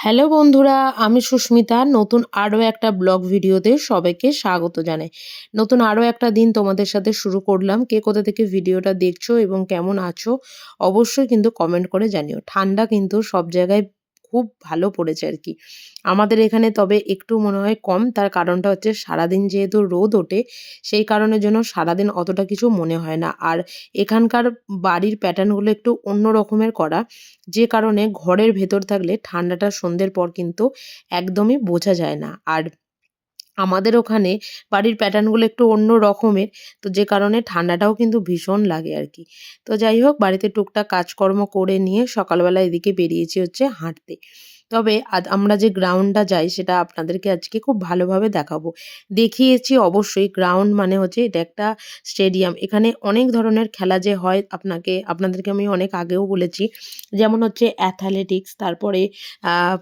Hello বন্ধুরা, আমি সুস্মিতা। নতুন আরও একটা ব্লগ ভিডিওতে সবাইকে স্বাগত জানাই। নতুন আরও একটা দিন তোমাদের সাথে শুরু করলাম। কে কোথা থেকে ভিডিওটা দেখছ এবং কেমন আছো, অবশ্যই কিন্তু কমেন্ট করে জানিও। ঠান্ডা কিন্তু সব জায়গায় খুব ভালো পড়েছে আর কি। আমাদের এখানে তবে একটু মনে হয় কম, তার কারণটা হচ্ছে সারাদিন যেহেতু রোদ ওঠে, সেই কারণের জন্য সারাদিন অতটা কিছু মনে হয় না। আর এখানকার বাড়ির প্যাটার্নগুলো একটু অন্য রকমের করা, যে কারণে ঘরের ভেতর থাকলে ঠান্ডাটা সন্ধ্যের পর কিন্তু একদমই বোঝা যায় না। আর আমাদের ওখানে বাড়ির প্যাটার্নগুলো একটু অন্য রকমের, তো যে কারণে ঠান্ডাটাও কিন্তু ভীষণ লাগে আর কি। তো যাই হোক, বাড়িতে টুকটাক কাজকর্ম করে নিয়ে সকালবেলা এদিকে বেরিয়েছি হচ্ছে হাঁটতে। তবে আমরা যে গ্রাউন্ডটা যাই সেটা আপনাদেরকে আজকে খুব ভালোভাবে দেখাবো। দেখিয়েছি অবশ্যই গ্রাউন্ড মানে হচ্ছে এটা একটা স্টেডিয়াম এখানে অনেক ধরনের খেলা যে হয় আপনাকে, আপনাদেরকে আমি অনেক আগেও বলেছি। যেমন হচ্ছে অ্যাথলেটিক্স তারপরে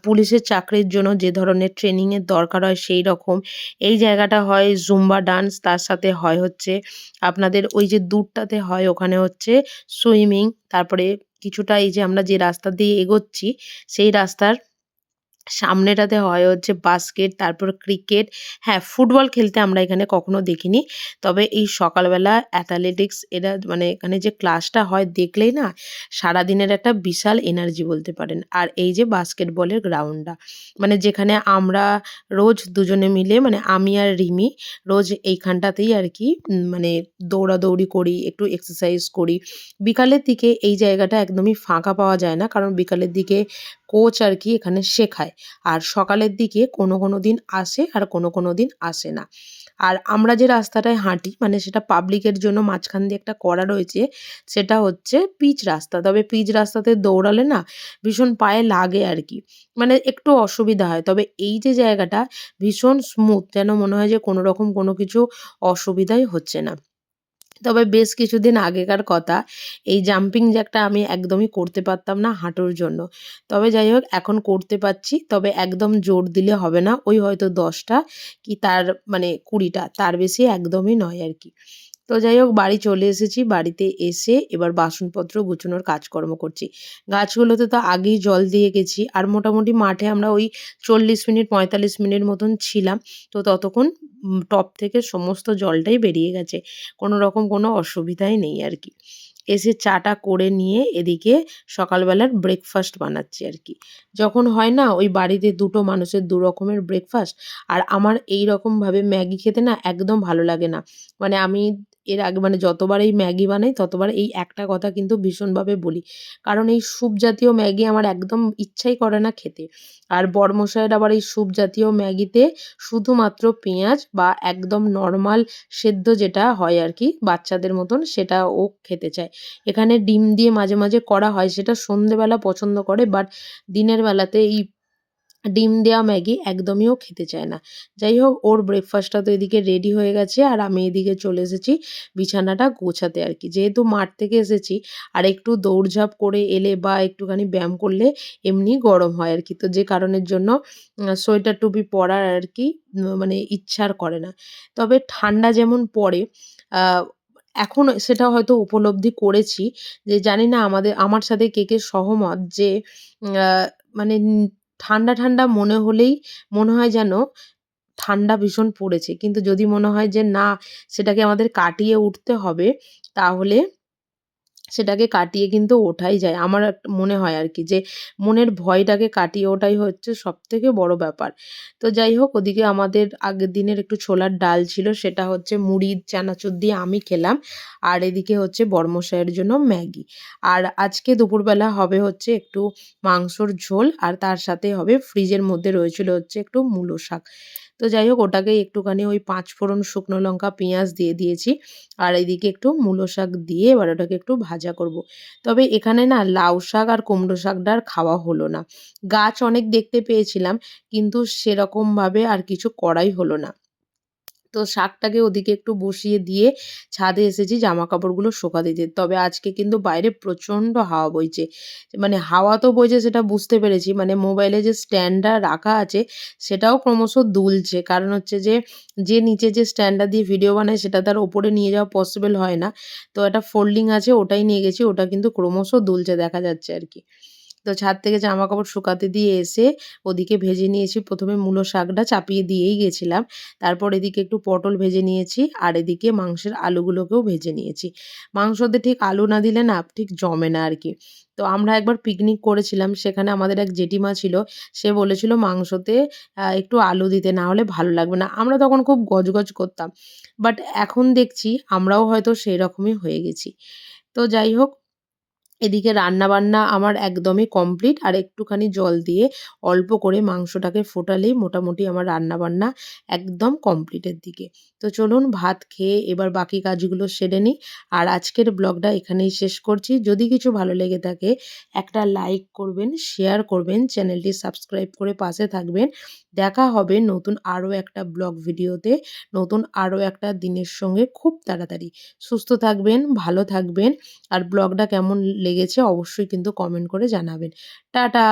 পুলিশের চাকরির জন্য যে ধরনের ট্রেনিংয়ের দরকার হয় সেই রকম। এই জায়গাটা হয় জুম্বা ডান্স তার সাথে হয় হচ্ছে আপনাদের ওই যে দূরটাতে হয় ওখানে হচ্ছে সুইমিং তারপরে কিছুটা এই যে আমরা যে রাস্তা দিয়ে এগোচ্ছি, সেই রাস্তার সামনেটাতে হয় হচ্ছে বাস্কেট তারপর ক্রিকেট হ্যাঁ ফুটবল খেলতে আমরা এখানে কখনো দেখিনি। তবে এই সকালবেলা অ্যাথলেটিক্স এরা মানে এখানে যে ক্লাসটা হয়, দেখলেই না সারাদিনের একটা বিশাল এনার্জি বলতে পারেন। আর এই যে বাস্কেটবলের গ্রাউন্ডটা মানে যেখানে আমরা রোজ দুজনে মিলে মানে আমি আর রিমি, রোজ এইখানটাতেই আর কি মানে দৌড়াদৌড়ি করি, একটু এক্সারসাইজ করি। বিকালের দিকে এই জায়গাটা একদমই ফাঁকা পাওয়া যায় না, কারণ বিকালের দিকে কোচ আর কি এখানে শেখায়। আর সকালের দিকে কোনো কোনো দিন আসে আর কোনো কোনো দিন আসে না। আর আমরা যে রাস্তাটায় হাঁটি মানে সেটা পাবলিকের জন্য মাঝখান দিয়ে একটা করা রয়েছে, সেটা হচ্ছে পিচ রাস্তা। তবে পিচ রাস্তাতে দৌড়ালে না ভীষণ পায়ে লাগে আর কি। মানে একটু অসুবিধা হয়। তবে এই যে জায়গাটা ভীষণ স্মুথ যেন মনে হয় যে কোনো রকম কোনো কিছু অসুবিধাই হচ্ছে না। তবে বেশ কিছুদিন আগেকার কথা, এই জাম্পিং জ্যাকটা আমি একদমই করতে পারতাম না হাঁটুর জন্য। তবে যাই হোক, এখন করতে পারছি, তবে একদম জোর দিলে হবে না, ওই হয়তো দশটা কি তার মানে কুড়িটা, তার বেশি একদমই নয় আর কি। তো যাই হোক, বাড়ি চলে এসেছি। বাড়িতে এসে এবার বাসনপত্র গুছানোর কাজকর্ম করছি। গাছগুলোতে তো আগেই জল দিয়ে গেছি। আর মোটামুটি মাঠে আমরা ওই চল্লিশ মিনিট, পঁয়তাল্লিশ মিনিট মতন ছিলাম। তো ততক্ষণ টপ থেকে সমস্ত জলটাই বেরিয়ে গেছে। কোনো রকম কোনো অসুবিধাই নেই আর কি। এসে চাটা করে নিয়ে এদিকে সকালবেলার ব্রেকফাস্ট বানাচ্ছি আর কি। যখন হয় না, ওই বাড়িতে দুটো মানুষের দু রকমের ব্রেকফাস্ট আর আমার এই রকমভাবে ম্যাগি খেতে না একদম ভালো লাগে না। মানে আমি এর আগে মানে যতবার এই ম্যাগি বানাই, ততবার এই একটা কথা কিন্তু ভীষণভাবে বলি। কারণ এই স্যুপ জাতীয় ম্যাগি আমার একদম ইচ্ছাই করে না খেতে। আর বড়মশাইয়ের আবার এই স্যুপ জাতীয় ম্যাগিতে শুধুমাত্র পেঁয়াজ বা একদম নর্মাল সেদ্ধ যেটা হয় আর কি, বাচ্চাদের মতন, সেটা ও খেতে চায়। এখানে ডিম দিয়ে মাঝে মাঝে করা হয়, সেটা সন্ধেবেলা পছন্দ করে, বাট দিনের বেলাতে এই ডিম দেওয়া ম্যাগি একদমই ও খেতে চায় না। যাই হোক, ওর ব্রেকফাস্টটা তো এদিকে রেডি হয়ে গেছে আর আমি এদিকে চলে এসেছি বিছানাটা গোছাতে আর কি। যেহেতু মাঠ থেকে এসেছি, আর একটু দৌড়ঝাঁপ করে এলে বা একটুখানি ব্যায়াম করলে এমনি গরম হয় আর কি। তো যে কারণের জন্য সোয়েটার টুপি পরার আর কি মানে ইচ্ছার করে না। তবে ঠান্ডা যেমন পড়ে এখন সেটা হয়তো উপলব্ধি করেছি যে জানি না আমাদের, আমার সাথে কে কে সহমত যে মানে ঠান্ডা ঠান্ডা মনে হলেই মনে হয় যেন ঠান্ডা ভীষণ পড়েছে। কিন্তু যদি মনে হয় যে না, সেটাকে আমাদের কাটিয়ে উঠতে হবে, তাহলে সেটাকে কাটিয়ে কিন্তু ওঠাই যায়। আমার মনে হয় আর কি যে, মনের ভয়টাকে কাটিয়ে ওঠাই হচ্ছে সব থেকে বড় ব্যাপার। তো যাই হোক, ওদিকে আমাদের আগের দিনের একটু ছোলার ডাল ছিল, সেটা হচ্ছে মুড়ি চানাচুর দিয়ে আমি খেলাম। আর এদিকে হচ্ছে বর্মশাইয়ের জন্য ম্যাগি। আর আজকে দুপুরবেলা হবে হচ্ছে একটু মাংসর ঝোল, আর তার সাথে হবে ফ্রিজের মধ্যে রয়েছিল হচ্ছে একটু মূলো শাক। তো যাই হোক ওটাকে একটুখানি ওই পাঁচ ফোড়ন শুকনো লঙ্কা, পেঁয়াজ দিয়ে দিয়েছি। আর এইদিকে একটু মূলো শাক দিয়ে এবার ওটাকে একটু ভাজা করব। তবে এখানে না লাউ শাক আর কুমড়ো শাকটা আর খাওয়া হলো না। গাছ অনেক দেখতে পেয়েছিলাম, কিন্তু সেরকমভাবে আর কিছু করাই হলো না। তো শাকটাকে ওদিকে একটু বসিয়ে দিয়ে ছাদে এসেছি জামা কাপড়গুলো শোকা দিতে। তবে আজকে কিন্তু বাইরে প্রচণ্ড হাওয়া বইছে। মানে হাওয়া তো বইছে সেটা বুঝতে পেরেছি মানে মোবাইলে যে স্ট্যান্ডটা রাখা আছে সেটাও ক্রমশ দুলছে। কারণ হচ্ছে যে যে নিচে যে স্ট্যান্ডটা দিয়ে ভিডিও বানায় সেটা তার ওপরে নিয়ে যাওয়া পসিবল হয় না। তো একটা ফোল্ডিং আছে ওটাই নিয়ে গেছি, ওটা কিন্তু ক্রমশ দুলছে দেখা যাচ্ছে আর কি। তো ছাদ থেকে জামা কাপড় শুকাতে দিয়ে এসে ওদিকে ভেজে নিয়েছি। প্রথমে মূলো শাকটা চাপিয়ে দিয়েই গেছিলাম। তারপর এদিকে একটু পটল ভেজে নিয়েছি আর এদিকে মাংসের আলুগুলোকেও ভেজে নিয়েছি। মাংসতে ঠিক আলু না দিলে না, ঠিক জমে না আর কি তো আমরা একবার পিকনিক করেছিলাম, সেখানে আমাদের এক জেঠিমা ছিল, সে বলেছিল মাংসতে একটু আলু দিতে, না হলে ভালো লাগবে না। আমরা তখন খুব গজগজ করতাম। বাট এখন দেখছি আমরাও হয়তো সেই রকমই হয়ে গেছি। তো যাই হোক এদিকে রান্নাবান্না আমার একদমই কমপ্লিট। আর একটুখানি জল দিয়ে অল্প করে মাংসটাকে ফোটালেই মোটামুটি আমার রান্নাবান্না একদম কমপ্লিটের দিকে। তো চলুন ভাত খেয়ে এবার বাকি কাজগুলো সেরে নিই। আর আজকের ব্লগটা এখানেই শেষ করছি। যদি কিছু ভালো লেগে থাকে, একটা লাইক করবেন, শেয়ার করবেন, চ্যানেলটি সাবস্ক্রাইব করে পাশে থাকবেন। দেখা হবে নতুন আরও একটা ব্লগ ভিডিওতে। নতুন আরও একটা দিনের সঙ্গে খুব তাড়াতাড়ি। সুস্থ থাকবেন, ভালো থাকবেন। আর ব্লগটা কেমন লেগেছে অবশ্যই কিন্তু কমেন্ট করে জানাবেন। টাটা!